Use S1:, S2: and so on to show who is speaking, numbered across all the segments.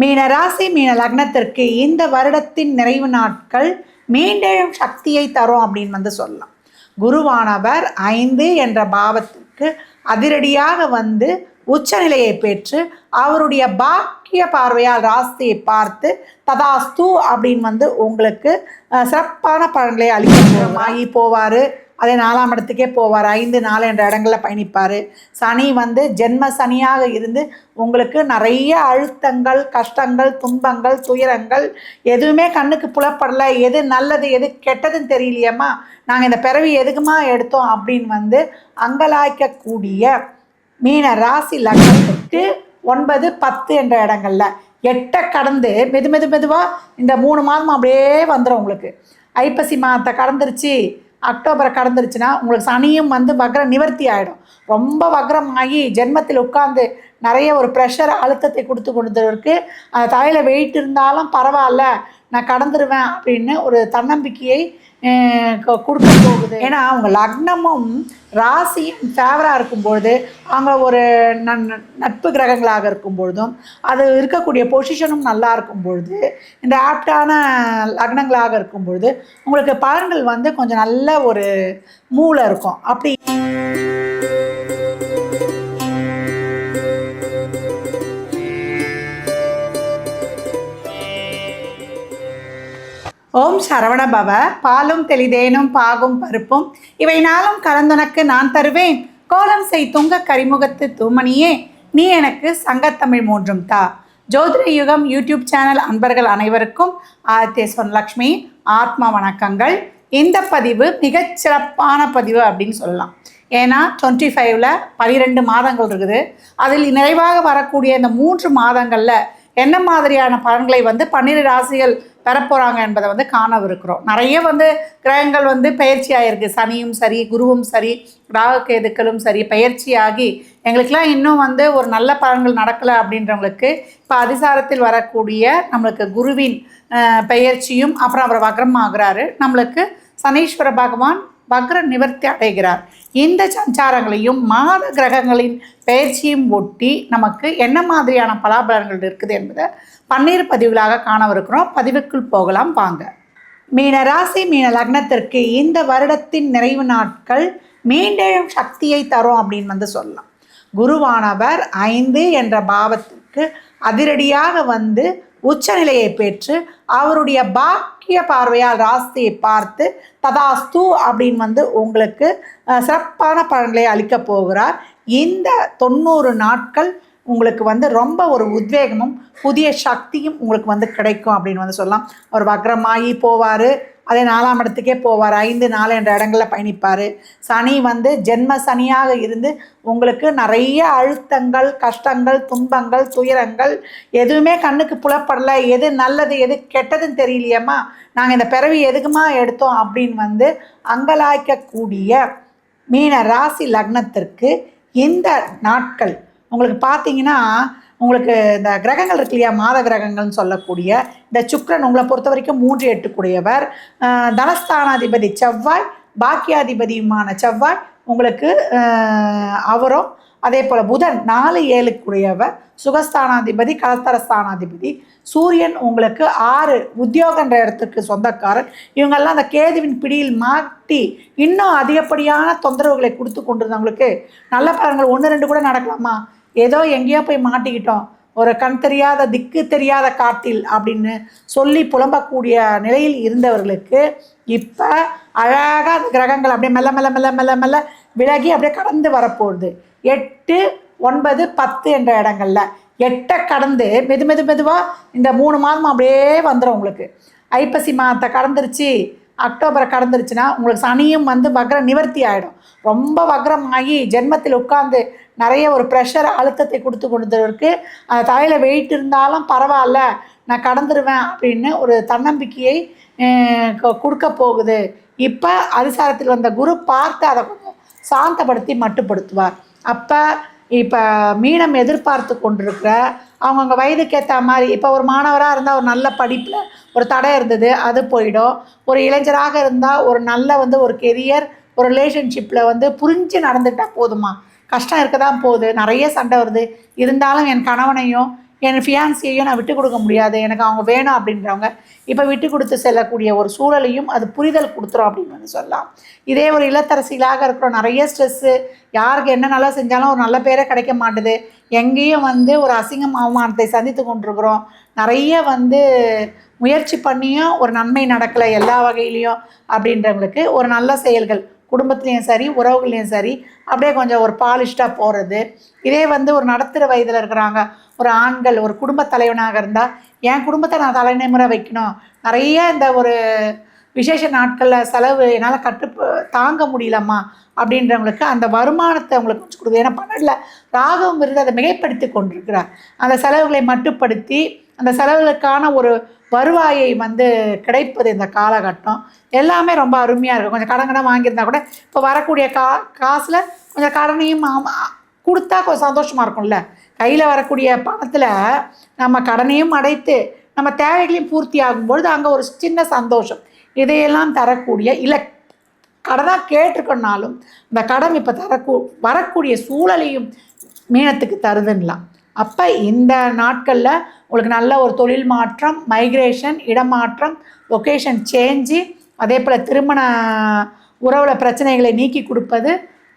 S1: மீன ராசி மீன லக்னத்திற்கு இந்த வருடத்தின் நிறைவு நாட்கள் மீண்டெழும் சக்தியை தரும் அப்படின்னு வந்து சொல்லலாம் குருவானவர் ஐந்து என்ற பாவத்திற்கு அதிரடியாக வந்து உச்சநிலையை பெற்று அவருடைய பாக்கிய பார்வையால் ராசியை பார்த்து ததாஸ்து அப்படின்னு வந்து உங்களுக்கு சிறப்பான பலன்களை ஆகி போவார் அதே நாலாம் இடத்துக்கே போவார் ஐந்து நாலு என்ற இடங்களில் பயணிப்பார் சனி வந்து ஜென்ம சனியாக இருந்து உங்களுக்கு நிறைய அழுத்தங்கள் கஷ்டங்கள் துன்பங்கள் துயரங்கள் எதுவுமே கண்ணுக்கு புலப்படலை எது நல்லது எது கெட்டதுன்னு தெரியலையம்மா நாங்கள் இந்த பிறவி எதுக்குமா எடுத்தோம் அப்படின்னு வந்து அங்கலாய்க்கக்கூடிய மீன ராசி லக்னத்துக்கு ஒன்பது பத்து என்ற இடங்களில் எட்டை கடந்து மெது மெது மெதுவாக இந்த மூணு மாதம் அப்படியே வந்துடும் உங்களுக்கு ஐப்பசி மாதத்தை கடந்துருச்சு அக்டோபரை கடந்துருச்சுன்னா உங்களுக்கு சனியும் வந்து வக்ர நிவர்த்தி ஆகிடும் ரொம்ப வக்ரமாகி ஜென்மத்தில் உட்காந்து நிறைய ஒரு ப்ரெஷர் அழுத்தத்தை கொடுத்து கொடுத்தவருக்கு அந்த தலையில் வெயிட் இருந்தாலும் பரவாயில்ல நான் கடந்துருவேன் அப்படின்னு ஒரு தன்னம்பிக்கையை கொடுக்க போகுது ஏன்னா அவங்க லக்னமும் ராசியும் ஃபேவராக இருக்கும்பொழுது அவங்க ஒரு நன் நட்பு கிரகங்களாக இருக்கும் பொழுதும் அது இருக்கக்கூடிய பொசிஷனும் நல்லா இருக்கும் பொழுது இந்த ஆப்டான லக்னங்களாக இருக்கும் பொழுது உங்களுக்கு பலன்கள் வந்து கொஞ்சம் நல்ல ஒரு மூளை இருக்கும் அப்படி
S2: ஓம் சரவணபவ பாலும் தெளிதேனும் பாகும் பருப்பும் இவை நாளும் கலந்துனக்கு நான் தருவேன் கோலம் செய் துங்க கரிமுகத்து தூமணியே நீ எனக்கு சங்கத்தமிழ் மூன்றும் தா ஜோதிட யுகம் யூடியூப் சேனல் அன்பர்கள் அனைவருக்கும் ஆதித்ய சொன்னலக்ஷ்மி ஆத்மா வணக்கங்கள் இந்த பதிவு மிகச்சிறப்பான பதிவு அப்படின்னு சொல்லலாம் ஏன்னா டுவெண்ட்டி ஃபைவ்ல பனிரெண்டு மாதங்கள் இருக்குது அதில் நிறைவாக வரக்கூடிய இந்த மூன்று மாதங்களில் என்ன மாதிரியான பலன்களை வந்து பன்னிரு ராசிகள் பெறப்போகிறாங்க என்பதை வந்து காணவிருக்கிறோம் நிறைய வந்து கிரகங்கள் வந்து பயிற்சியாகிருக்கு சனியும் சரி குருவும் சரி ராகக்கேதுக்களும் சரி பயிற்சியாகி எங்களுக்கெலாம் இன்னும் வந்து ஒரு நல்ல பலன்கள் நடக்கலை அப்படின்றவங்களுக்கு இப்போ அதிசாரத்தில் வரக்கூடிய நம்மளுக்கு குருவின் பயிற்சியும் அப்புறம் அவர் வக்ரம் ஆகிறாரு நம்மளுக்கு சனீஸ்வர பகவான் வக்ர நிவர்த்தி அடைகிறார் இந்த சஞ்சாரங்களையும் மாத கிரகங்களின் பயிற்சியும் ஒட்டி நமக்கு என்ன மாதிரியான பலாபலங்கள் இருக்குது என்பதை பன்னீர் பதிவுகளாக காணவிருக்கிறோம் பதிவுக்குள் போகலாம் வாங்க
S1: மீனராசி மீன லக்னத்திற்கு இந்த வருடத்தின் நிறைவு நாட்கள் மீண்டெழும் சக்தியை தரும் அப்படின்னு வந்து சொல்லலாம் குருவானவர் ஐந்து என்ற பாவத்திற்கு அதிரடியாக வந்து உச்சநிலையை பெற்று அவருடைய பாக்கிய பார்வையால் ராசியை பார்த்து ததாஸ்து அப்படின்னு வந்து உங்களுக்கு சிறப்பான பலன்களை அளிக்கப் போகிறார் இந்த தொண்ணூறு நாட்கள் உங்களுக்கு வந்து ரொம்ப ஒரு உத்வேகமும் புதிய சக்தியும் உங்களுக்கு வந்து கிடைக்கும் அப்படின்னு வந்து சொல்லலாம் அவர் வக்ரமாகி போவார் அதே நாலாம் இடத்துக்கே போவார் ஐந்து நாலு என்ற இடங்களில் பயணிப்பார் சனி வந்து ஜென்ம சனியாக இருந்து உங்களுக்கு நிறைய அழுத்தங்கள் கஷ்டங்கள் துன்பங்கள் துயரங்கள் எதுவுமே கண்ணுக்கு புலப்படலை எது நல்லது எது கெட்டதுன்னு தெரியலையம்மா நாங்கள் இந்த பிறவி எதுக்குமா எடுத்தோம் அப்படின்னு வந்து அங்கலாய்க்கக்கூடிய மீன ராசி லக்னத்திற்கு இந்த நாட்கள் உங்களுக்கு பார்த்தீங்கன்னா உங்களுக்கு இந்த கிரகங்கள் இருக்கு இல்லையா மாத கிரகங்கள்னு சொல்லக்கூடிய இந்த சுக்ரன் உங்களை பொறுத்த வரைக்கும் மூன்று எட்டுக்குடையவர் தனஸ்தானாதிபதி செவ்வாய் பாக்கியாதிபதியுமான செவ்வாய் உங்களுக்கு அவரும் அதே போல் புதன் நாலு ஏழுக்குரியவர் சுகஸ்தானாதிபதி கலஸ்தரஸ்தானாதிபதி சூரியன் உங்களுக்கு ஆறு உத்தியோகன்ற இடத்துக்கு சொந்தக்காரர் இவங்கெல்லாம் அந்த கேதுவின் பிடியில் மாட்டி இன்னும் அதிகப்படியான தொந்தரவுகளை கொடுத்து கொண்டிருந்தவங்களுக்கு நல்ல பலன்கள் ஒன்று ரெண்டு கூட நடக்கலாமா ஏதோ எங்கேயோ போய் மாட்டிக்கிட்டோம் ஒரு கண் தெரியாத திக்கு தெரியாத காட்டில் அப்படின்னு சொல்லி புலம்பக்கூடிய நிலையில் இருந்தவர்களுக்கு இப்போ அழகாக அந்த கிரகங்கள் அப்படியே மெல்ல மெல்ல மெல்ல மெல்ல மெல்ல விலகி அப்படியே கடந்து வரப்போகுது எட்டு ஒன்பது பத்து என்ற இடங்கள்ல எட்டை கடந்து மெது மெது மெதுவாக இந்த மூணு மாதம் அப்படியே வந்துடும் உங்களுக்கு ஐப்பசி மாதத்தை கடந்துருச்சு அக்டோபரை கடந்துருச்சுன்னா உங்களுக்கு சனியும் வந்து வக்ரம் நிவர்த்தி ஆகிடும் ரொம்ப வக்ரமாகி ஜென்மத்தில் உட்காந்து நிறைய ஒரு ப்ரெஷர் அழுத்தத்தை கொடுத்து கொடுத்தவருக்கு அந்த தலையில் வெயிட் இருந்தாலும் பரவாயில்ல நான் கடந்துருவேன் அப்படின்னு ஒரு தன்னம்பிக்கையை கொடுக்க போகுது இப்போ அதிசாரத்தில் வந்த குரு பார்த்து அதை சாந்தப்படுத்தி மட்டுப்படுத்துவார் அப்போ இப்போ மீனம் எதிர்பார்த்து கொண்டிருக்கிற அவங்கவுங்க வயதுக்கு ஏற்ற மாதிரி இப்போ ஒரு மாணவராக இருந்தால் ஒரு நல்ல படிப்பில் ஒரு தடை இருந்தது அது போயிடும் ஒரு இளைஞராக இருந்தால் ஒரு நல்ல வந்து ஒரு கெரியர் ஒரு ரிலேஷன்ஷிப்பில் வந்து புரிஞ்சு நடந்துக்கிட்டால் போதுமா கஷ்டம் இருக்க தான் போகுது நிறைய சண்டை வருது இருந்தாலும் என் கணவனையும் என் ஃபியான்சியையும் நான் விட்டு கொடுக்க முடியாது எனக்கு அவங்க வேணும் அப்படின்றவங்க இப்போ விட்டு கொடுத்து செல்லக்கூடிய ஒரு சூழலையும் அது புரிதல் கொடுத்துரும் அப்படின்னு சொல்லலாம் இதே ஒரு இல்லத்தரசிகளாக இருக்கிறோம் நிறைய ஸ்ட்ரெஸ்ஸு யாருக்கு என்ன நல்லா செஞ்சாலும் ஒரு நல்ல பேரே கிடைக்க மாட்டுது எங்கேயும் வந்து ஒரு அசிங்கம் அவமானத்தை சந்தித்து கொண்டிருக்கிறோம் நிறைய வந்து முயற்சி பண்ணியும் ஒரு நன்மை நடக்கலை எல்லா வகையிலையும் அப்படின்றவங்களுக்கு ஒரு நல்ல செயல்கள் குடும்பத்துலேயும் சரி உறவுகள்லேயும் சரி அப்படியே கொஞ்சம் ஒரு பாலிஷ்டாக போகிறது இதே வந்து ஒரு நடத்துகிற வயதில் இருக்கிறாங்க ஒரு ஆண்கள் ஒரு குடும்ப தலைவனாக இருந்தால் என் குடும்பத்தை நான் தலைநிமுறை வைக்கணும் நிறைய இந்த ஒரு விசேஷ நாட்களில் செலவு என்னால் கட்டு தாங்க முடியலம்மா அப்படின்றவங்களுக்கு அந்த வருமானத்தை அவங்களுக்கு வச்சு கொடுக்குது ஏன்னா பண்ணல ராகவும் இருந்து அதை மிகைப்படுத்தி கொண்டிருக்கிறார் அந்த செலவுகளை மட்டுப்படுத்தி அந்த செலவுகளுக்கான ஒரு வருவாயை வந்து கிடைப்பது இந்த காலகட்டம் எல்லாமே ரொம்ப அருமையாக இருக்கும் கொஞ்சம் கடன் கடன் வாங்கியிருந்தா கூட இப்போ வரக்கூடிய கா காசில் கொஞ்சம் கடனையும் கொடுத்தா கொஞ்சம் சந்தோஷமாக இருக்கும்ல கையில் வரக்கூடிய பணத்தில் நம்ம கடனையும் அடைத்து நம்ம தேவைகளையும் பூர்த்தி ஆகும்பொழுது அங்கே ஒரு சின்ன சந்தோஷம் இதையெல்லாம் தரக்கூடிய இல்லை கடனாக கேட்டிருக்கோன்னாலும் இந்த கடன் இப்போ தரக்கூ வரக்கூடிய சூழலையும் மீனத்துக்கு தருதுன்னலாம் அப்போ இந்த நாட்களில் உங்களுக்கு நல்ல ஒரு தொழில் மாற்றம் மைக்ரேஷன் இடமாற்றம் லொக்கேஷன் சேஞ்சு அதே போல் திருமண உறவில் பிரச்சனைகளை நீக்கி கொடுப்பது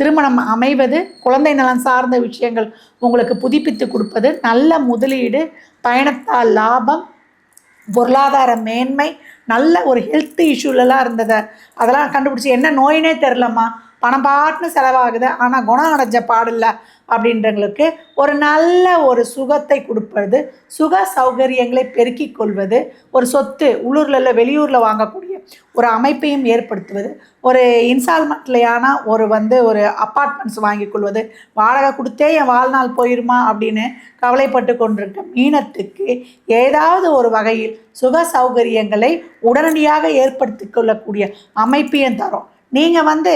S1: திருமணம் அமைவது குழந்தை நலன் சார்ந்த விஷயங்கள் உங்களுக்கு புதுப்பித்து கொடுப்பது நல்ல முதலீடு பயணத்தால் லாபம் பொருளாதார மேன்மை நல்ல ஒரு ஹெல்த் இஷ்யூலலாம் இருந்தது அதெல்லாம் கண்டுபிடிச்சி என்ன நோயினே தெரிலம்மா பணம் பாட்டுன்னு செலவாகுது ஆனால் குணம் அடைஞ்ச பாடில்ல அப்படின்றவங்களுக்கு ஒரு நல்ல ஒரு சுகத்தை கொடுப்பது சுக சௌகரியங்களை பெருக்கிக் கொள்வது ஒரு சொத்து உள்ளூரில் இல்லை வெளியூரில் வாங்கக்கூடிய ஒரு அமைப்பையும் ஏற்படுத்துவது ஒரு இன்ஸ்டால்மெண்ட்லையான ஒரு வந்து ஒரு அப்பார்ட்மெண்ட்ஸ் வாங்கி கொள்வது வாடகை கொடுத்தே என் வாழ்நாள் போயிருமா அப்படின்னு கவலைப்பட்டு கொண்டிருக்க மீனத்துக்கு ஏதாவது ஒரு வகையில் சுக சௌகரியங்களை உடனடியாக ஏற்படுத்தி கொள்ளக்கூடிய அமைப்பையும் தரும் நீங்கள் வந்து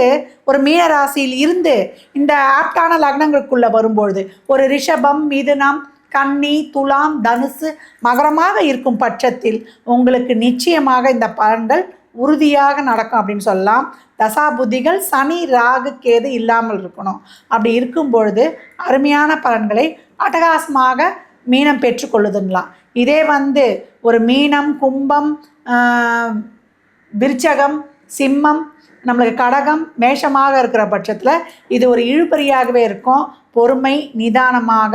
S1: ஒரு மீன ராசியில் இருந்து இந்த ஆப்டான லக்னங்களுக்குள்ளே வரும்பொழுது ஒரு ரிஷபம் மிதுனம் கன்னி துலாம் தனுசு மகரமாக இருக்கும் பட்சத்தில் உங்களுக்கு நிச்சயமாக இந்த பலன்கள் உறுதியாக நடக்கும் அப்படின்னு சொல்லலாம் தசா புத்திகள் சனி ராகு கேது இல்லாமல் இருக்கணும் அப்படி இருக்கும் பொழுது அருமையான பலன்களை அட்டகாசமாக மீனம் பெற்றுக்கொள்ளுதுங்களாம் இதே வந்து ஒரு மீனம் கும்பம் விருச்சகம் சிம்மம் நம்மளுக்கு கடகம் மேஷமாக இருக்கிற பட்சத்தில் இது ஒரு இழுபறியாகவே இருக்கும் பொறுமை நிதானமாக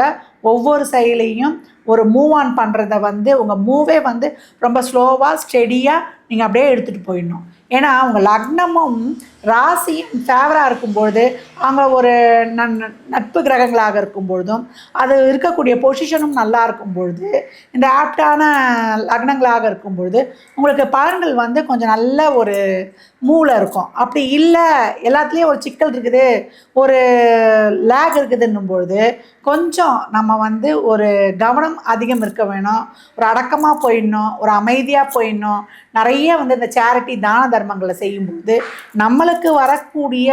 S1: ஒவ்வொரு செயலையும் ஒரு மூவ் ஆன் பண்ணுறத வந்து உங்கள் மூவே வந்து ரொம்ப ஸ்லோவாக ஸ்டெடியாக நீங்கள் அப்படியே எடுத்துகிட்டு போயிடணும் ஏன்னா உங்கள் லக்னமும் ராசி ஃபேவராக இருக்கும்பொழுது அவங்க ஒரு நன் நட்பு கிரகங்களாக இருக்கும் பொழுதும் அது இருக்கக்கூடிய பொசிஷனும் நல்லா இருக்கும் பொழுது இந்த ஆப்டான லக்னங்களாக இருக்கும் பொழுது உங்களுக்கு பலன்கள் வந்து கொஞ்சம் நல்ல ஒரு மூளை இருக்கும் அப்படி இல்லை எல்லாத்துலேயும் ஒரு சிக்கல் இருக்குது ஒரு லேக் இருக்குதுன்னும் பொழுது கொஞ்சம் நம்ம வந்து ஒரு கவனம் அதிகம் இருக்க வேணும் ஒரு அடக்கமாக போயிடணும் ஒரு அமைதியாக போயிடணும் நிறைய வந்து இந்த சேரிட்டி தான தர்மங்களை செய்யும்போது நம்மளுக்கு நம்மளுக்கு வரக்கூடிய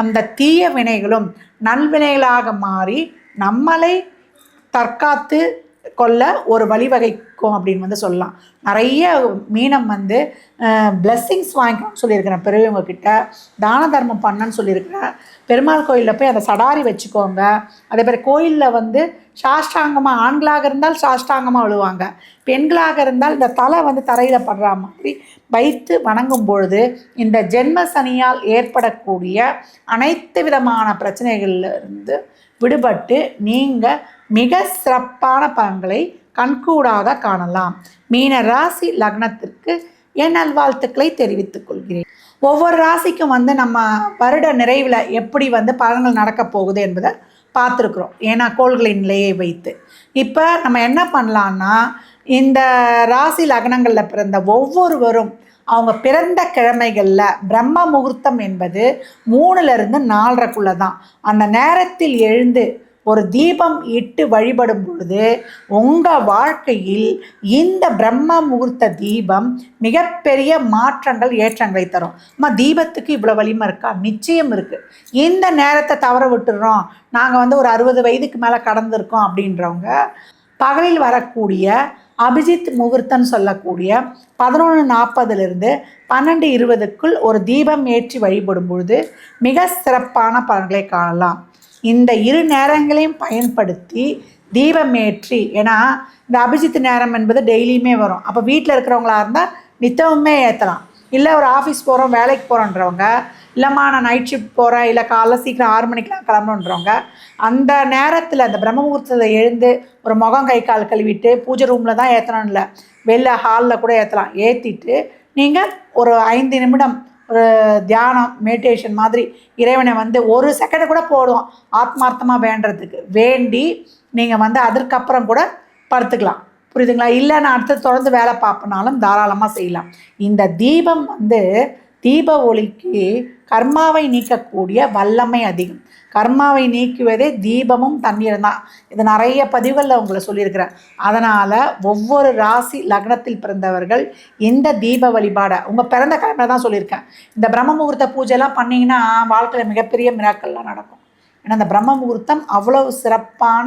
S1: அந்த தீய வினைகளும் நல்வினைகளாக மாறி நம்மளை தற்காத்து கொல்ல ஒரு வழிவகைக்கும் அப்படின்னு வந்து சொல்லலாம் நிறைய மீனம் வந்து பிளெஸ்ஸிங்ஸ் வாங்கிக்கணும்னு சொல்லியிருக்கிறேன் பெரியவங்க கிட்ட தான தர்மம் பண்ணன்னு சொல்லியிருக்கிறேன் பெருமாள் கோயிலில் போய் அந்த சடாரி வச்சுக்கோங்க அதே மாதிரி கோயிலில் வந்து சாஷ்டாங்கமாக ஆண்களாக இருந்தால் சாஷ்டாங்கமாக விழுவாங்க பெண்களாக இருந்தால் இந்த தலை வந்து தரையில் படுற மாதிரி வைத்து வணங்கும் பொழுது இந்த ஜென்ம சனியால் ஏற்படக்கூடிய அனைத்து விதமான பிரச்சனைகள்லேருந்து விடுபட்டு நீங்கள் மிக சிறப்பான பலன்களை கண்கூடாக காணலாம் மீன ராசி லக்னத்திற்கு என் நல்வாழ்த்துக்களை தெரிவித்துக் கொள்கிறேன் ஒவ்வொரு ராசிக்கும் வந்து நம்ம வருட நிறைவில் எப்படி வந்து பலன்கள் நடக்கப் போகுது என்பதை பார்த்துருக்குறோம் ஏன்னா கோள்களின் நிலையை வைத்து இப்போ நம்ம என்ன பண்ணலான்னா இந்த ராசி லக்னங்களில் பிறந்த ஒவ்வொருவரும் அவங்க பிறந்த கிழமைகளில் பிரம்ம முகூர்த்தம் என்பது மூணுலேருந்து நாலரைக்குள்ளே தான் அந்த நேரத்தில் எழுந்து ஒரு தீபம் இட்டு வழிபடும் பொழுது உங்கள் வாழ்க்கையில் இந்த பிரம்ம முகூர்த்த தீபம் மிகப்பெரிய மாற்றங்கள் ஏற்றங்களை தரும் நம்ம தீபத்துக்கு இவ்வளோ வலிமை இருக்கா நிச்சயம் இருக்குது இந்த நேரத்தை தவற விட்டுறோம் நாங்கள் வந்து ஒரு அறுபது வயதுக்கு மேலே கடந்திருக்கோம் அப்படின்றவங்க பகலில் வரக்கூடிய அபிஜித் முகூர்த்தம் சொல்லக்கூடிய பதினொன்று நாற்பதுலேருந்து பன்னெண்டு இருபதுக்குள் ஒரு தீபம் ஏற்றி வழிபடும் பொழுது மிக சிறப்பான பலன்களை காணலாம் இந்த இரு நேரங்களையும் பயன்படுத்தி தீபமேற்றி ஏன்னா இந்த அபிஜித் நேரம் என்பது டெய்லியுமே வரும் அப்போ வீட்டில் இருக்கிறவங்களா இருந்தால் நித்தமுமே ஏற்றலாம் இல்லை ஒரு ஆஃபீஸ் போகிறோம் வேலைக்கு போகிறோன்றவங்க இல்லைம்மா நான் நைட் ஷிஃப்ட் போகிறேன் இல்லை காலைல சீக்கிரம் ஆறு மணிக்கெலாம் கிளம்பணுன்றவங்க அந்த நேரத்தில் அந்த பிரம்ம எழுந்து ஒரு முகம் கை கால் கழுவிட்டு பூஜை ரூமில் தான் ஏற்றணும் இல்லை வெளில ஹாலில் கூட ஏற்றலாம் ஏற்றிட்டு நீங்கள் ஒரு ஐந்து நிமிடம் ஒரு தியானம் மெடிடேஷன் மாதிரி இறைவனை வந்து ஒரு செகண்டை கூட போடுவோம் ஆத்மார்த்தமாக வேண்டுறதுக்கு வேண்டி நீங்கள் வந்து அதற்கப்புறம் கூட படுத்துக்கலாம் புரியுதுங்களா இல்லை நான் அடுத்து தொடர்ந்து வேலை பார்ப்பனாலும் தாராளமாக செய்யலாம் இந்த தீபம் வந்து தீப ஒளிக்கு கர்மாவை நீக்கக்கூடிய வல்லமை அதிகம் கர்மாவை நீக்குவதே தீபமும் தண்ணீரும் தான் இது நிறைய பதிவுகளில் உங்களை சொல்லியிருக்கிறேன் அதனால் ஒவ்வொரு ராசி லக்னத்தில் பிறந்தவர்கள் இந்த தீப வழிபாடை உங்கள் பிறந்த கிழமை தான் சொல்லியிருக்கேன் இந்த பிரம்ம முகூர்த்த பூஜைலாம் பண்ணிங்கன்னா வாழ்க்கையில் மிகப்பெரிய மிராக்கள்லாம் நடக்கும் ஏன்னா இந்த பிரம்ம முகூர்த்தம் அவ்வளோ சிறப்பான